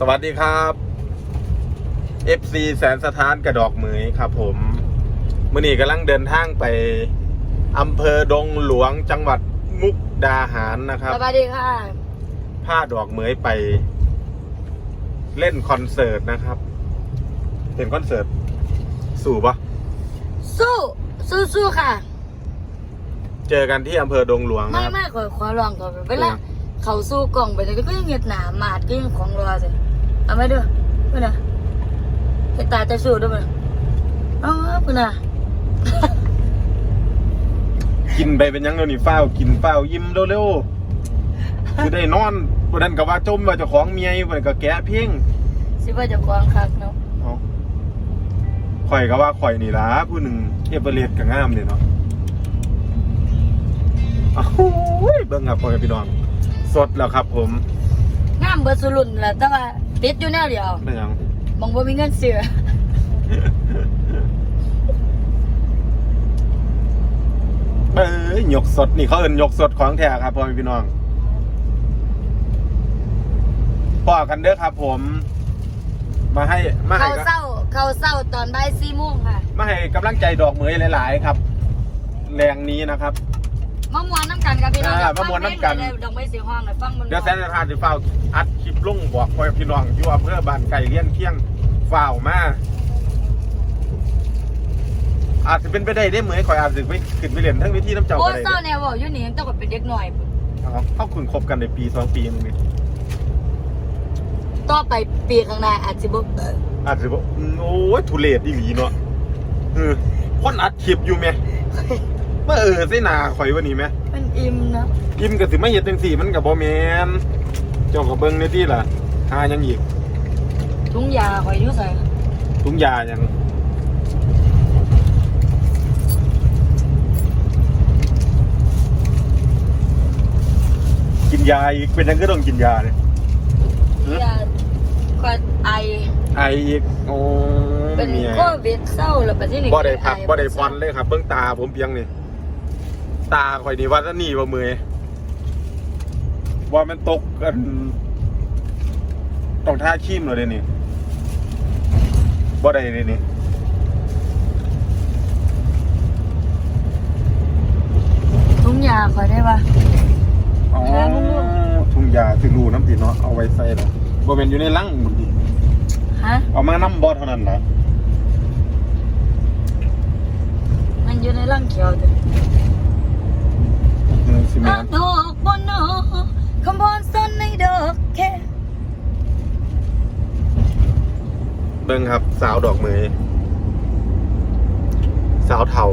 สวัสดีครับ FC แสนสถานกระดอกเหมยครับ ผมมื่อนี้กำลังเดินทางไปอำเภอดงหลวงจังหวัดมุกดาหารนะครับ สวัสดีค่ะ ผ้าดอกเหมยไป เล่นคอนเสิร์ตนะครับเป็นคอนเสิร์ตสู่ปะสู้สู้สู้ค่ะ เจอกันที่อำเภอดงหลวงไม่นะครับไม่ขอขอลองก่อนเวลา เออ เขาสู้กล่องไปเลยก็ยังเหยียดหนาหมาดก็ยังของรอสิเอาไหมด้วยเพื่อนนะเฮดตาจะสู้ด้วยมั้ยเอาเพื่อนนะกินไปเป็นยังเดี๋ยวนี้เฝ้าวกินเฝ้าวยิ้มเร็วๆคือได้นอนวันนั้นก็ว่าจมว่าเจะของเมียวันนก็แกะเพียงสิว่าจะควางคักเนาะเอาข่อยก็ว่าข่อยนี่ล่ะผู้หนึ่งเอเวอเรสต์ก็งามเลยเนาะอ้าวเบิ่งครับพ่อแม่พี่น้อง สดแล้วครับผมงามเบอร์สุรุนแหละแต่ว่าติดอยู่แนวเดียวไม่ยังมองว่ามีเงินเสือเอ้ยหยกสดนี่เขาเอิ้นหยกสดของแท้ครับพ่อแม่พี่น้องพอกันเด้อครับ ผม มาให้มาให้เขาเศร้าเขาเศร้าตอนบ่ายสี่โมงค่ะ มาให้กำลังใจดอกเหมยหลาย ๆ ครับ แรงนี้นะครับ มะม่วงน้ำกันกับพี่น้องอ่ามะม่วงน้ำกันฟังเพลงเลยดอกไม้สีห้องเลยฟังมันเดี๋ยวแซนจะทานจะเฝ้าอัดคลิปลงบอกพ่อพี่น้องอยู่อำเภอบ้านไก่เลี้ยงเคียงเฝ้ามาอาจจะเป็นไปได้ได้เหมือนข่อยอาจจะไปขึ้นไปเรียนทั้งวิธีน้ำเจ้าโอ้ก็ได้เศร้าแนวบอกอยู่นี่ยังต้องกับเป็นเด็กหน่อย เอาเข้าคุณคบกันในปีสองปีนึงนี่ต่อไปปีข้างหน้าอาจจะบ่เอ่ออาจจะบอกอืมโอ้ยทุเรศดีหลีเนาะเออคนอัดคลิปอยู่ไหมเมื่อเออเส้นหนาข่อยวันนี้ไหมมันอิ่มนะอิ่มกับสิไม่เห็นจังสี่มันกับบ่แมนเจ้ากับเบิ้งในที่ล่ะหายังอีกถุงยาคอยอยุ่ใส่ทุงยายังกินยาอีกเป็นยังก็ต้องกินยาเนี่ยยาคอยไอไออีกโอ้เป็นเมียโควิดเศร้าแล้วไปที่นี่บ่ได้พักไอบ่ได้ฟอนเลยครับเบื้องตาผมเพียงนี่ ตาข่อยนี่ว่าจะหนีว่ามือว่ามันตกกันต้องท่าขี้มเลยนี่บ่ได้เลยนี่ถุงยาคอยได้ปะอ๋อหามึงดูทุ่งยาสิรูน้ำติเนาะเอาไว้ใส่เนาะบ่แม่นอยู่ในลังมันดิฮะเอามาน้ำบ่เท่านั้นล่ะมันอยู่ในร่างเขียวจ้ะเออสิ แม่อะนดอกบนนอคำบอนซ่อนในดอกแค่เบิ่งครับ สาวดอกเมยสาวเทา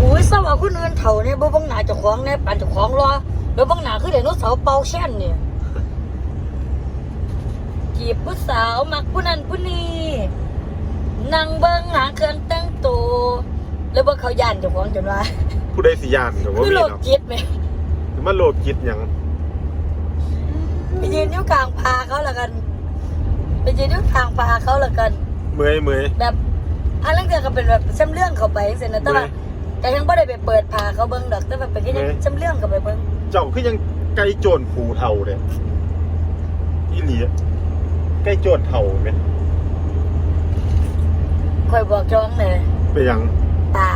อุ้ยเศร้าเอาคนอื่นเถ่าเนี่ยบ่บังหนาเจ้าของเนี่ยปั่นเจ้าของรอแล้วบังหนาคือเด็กนกเสาร์เป่าแช่นเนี่ยจีบผู้สาวมักผู้นั้นผู้นี้นั่งเบิ่งหาเครื่องแต่งตัว แล้วเบิ่งเขาย่านเจ้าของจนว่าผู้ใดสิยานก็บ่คือมีโลกเนาะจิตไหมมันโลกจิตหยังไปยืนนิ้วกลางพาเขาละกันไปยืนนิ้วกลางพาเขาละกัน เมยเมยแบบอันนั้นก็เป็นแบบซ้ำเรื่องเข้าไปเสร็จนะแต่ว่าเว้ยแต่ยังไม่ได้ไปเปิดพาเขาเบิ่งดอกแต่แบบเป็นแค่นี้เว้ย ซ้ำเรื่องเข้าไปเบิ่งเจ้าคือยังไก่โจรผูเทาเด้อีหลีอะไก่โจรเทาแม่นคอยบอกจ้องเลยไปหยัง ตา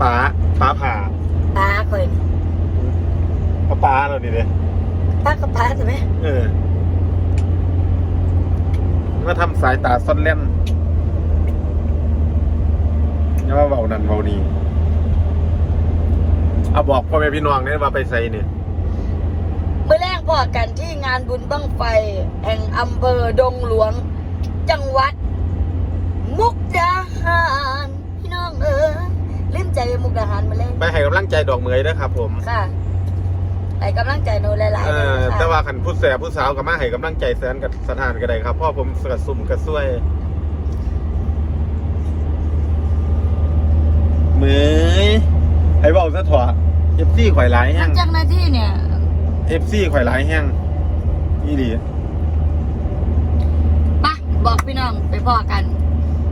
ป้าป้าผ่าตาคอยป้าป้าเรานี่เด้ตากับตาใช่ไหมเออมาทำสายตาซ่อนเล่นอย่ามาเบานั่นเบานี้เอาบอกพ่อแม่พี่น้องเนี่ยว่าไปใส่เนี่ยเมื่อแรกพอกันที่งานบุญบั้งไฟ แห่งอำเภอดงหลวง จังหวัด มุกดาหาร ไปให้กำลังใจดอกเหมยนะครับ ผมค่ะให้กำลังใจหนูหลายเอๆเลยอค่ะแต่ว่าขันผู้แสบผู้สาวกับมาให้กำลังใจแสนกับสถานก็ได้ครับเพ่อผมกระซุ่มกระซวยเหมยให้เบาซะถั่วเอฟซีข่อยหลายหแห้ลังงจากหน้าที่เนี่ยเอฟซีข่อยหลายแห้งนี่ดีปะบอกพี่น้องไปพอกัน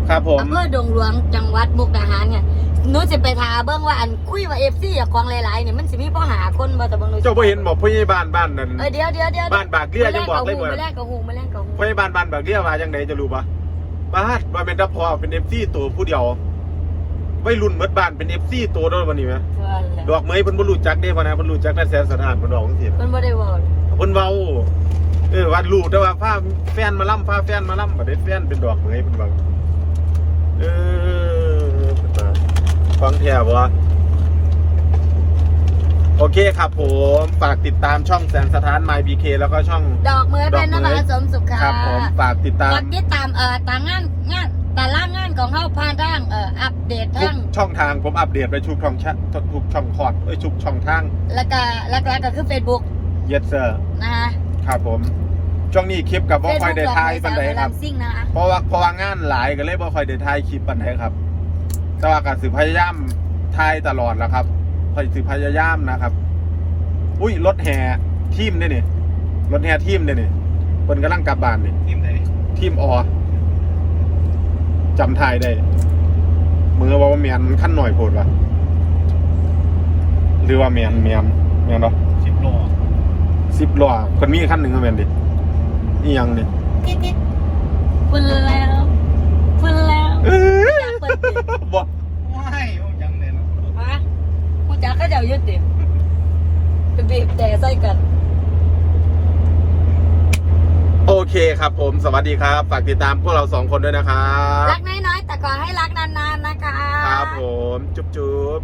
ครับผมอำเภอดงหลวงจังหวัดมุกดาหารเนี่ย หนูจะไปทาเบิ่งว่าอันคุยว่าเอฟซีอะของหลายๆเนี่ยมันสิมีพ่อหาคนบ่แต่เบิ่งหนูสิเจ้าบ่เห็นบอกผู้ใหญ่บ้านบ้านนั่นเออเดี๋ยวเดี๋ยวเดี๋ยวบ้านบากเกลือยังบอกเลยบ่มาแรกกับหูมาแรกกับหูผู้ใหญ่บ้านบ้านบากเรียว่าจังไดจะรู้ปะบ้านว่าเป็นดับพอเป็น FC ตัวผู้เดียววัยรุ่นเมดบ้านเป็น FC ตัวโดนวันนี้ไหมเพื่อนแหละดอกเมยเพิ่นบ่รู้จักเด้พ่นนะเพิ่นรู้จักแต่แสนสถานเพิ่นดอกจังซี่เพิ่นบ่ได้บอกเพิ่นเว้าเออว่ารู้แต่ว่าพาแฟนมาล่ำพาแฟนมาล่ำบ่ได้แฟนเป็นดอกเมยเพิ่นว่าเออเพิ่นว่า ฟังแท้บ่วะโอเคครับผม ฝากติดตามช่องแสนสถาน My BK แล้วก็ช่อง ดอกเมือเป็นนภาสมสุขค่ะครับผมฝากติดตามกดติดตามเอ่อตามงานงานตารางงานของเฮาผ่านทางเอ่ออัปเดตทุทากงช่องทางผมอัปเดตไปทุกช่องชะทุกช่องคอร์ดเอ้ยทุกช่องทางแล้วก็หลักๆก็คือ Facebook yes sir นะคะครับผมช่วงนี้คลิปกับว่าคอยได้ทายปันใดครับซิ่งนะคะเพราะว่าเพราะว่างานหลายก็เลยบ่ค่อยได้ถ่ายคลิปปันใดครับ แต่ว่าก็สิพยายามถ่ายตลอดแหล้วครับคอยสิพยายามนะครับ อุ้ยรถแห่ทีมเนี่ยนี่รถแห่ทีมเนี่ยนี่คนกำลังกลับบ้านนี่ทีมไหนทีมอจำทายได้มือว่าว่าเมียนขั้นหน่อยโพดวะหรือว่าเมียนเมียนเมียนเนาะสิบโลสิบล้อคนมีขั้นหนึ่งก็เมียนดินี่ยังนี่ติ๊ดๆพุ่นแล้วพุ่นแล้ว เอ้ยอยากเปิดปิดบอกว้ายโอ้ยังเลยนะฮะกูจักก็จะเอายึดดิไปบีบแต่ใส่กัน โอเคครับผม สวัสดีครับ ฝากติดตามพวกเราสองคนด้วยนะครับ รักน้อยๆ แต่ขอให้รักนานๆนะคะ ครับผม จุ๊บจุ๊บ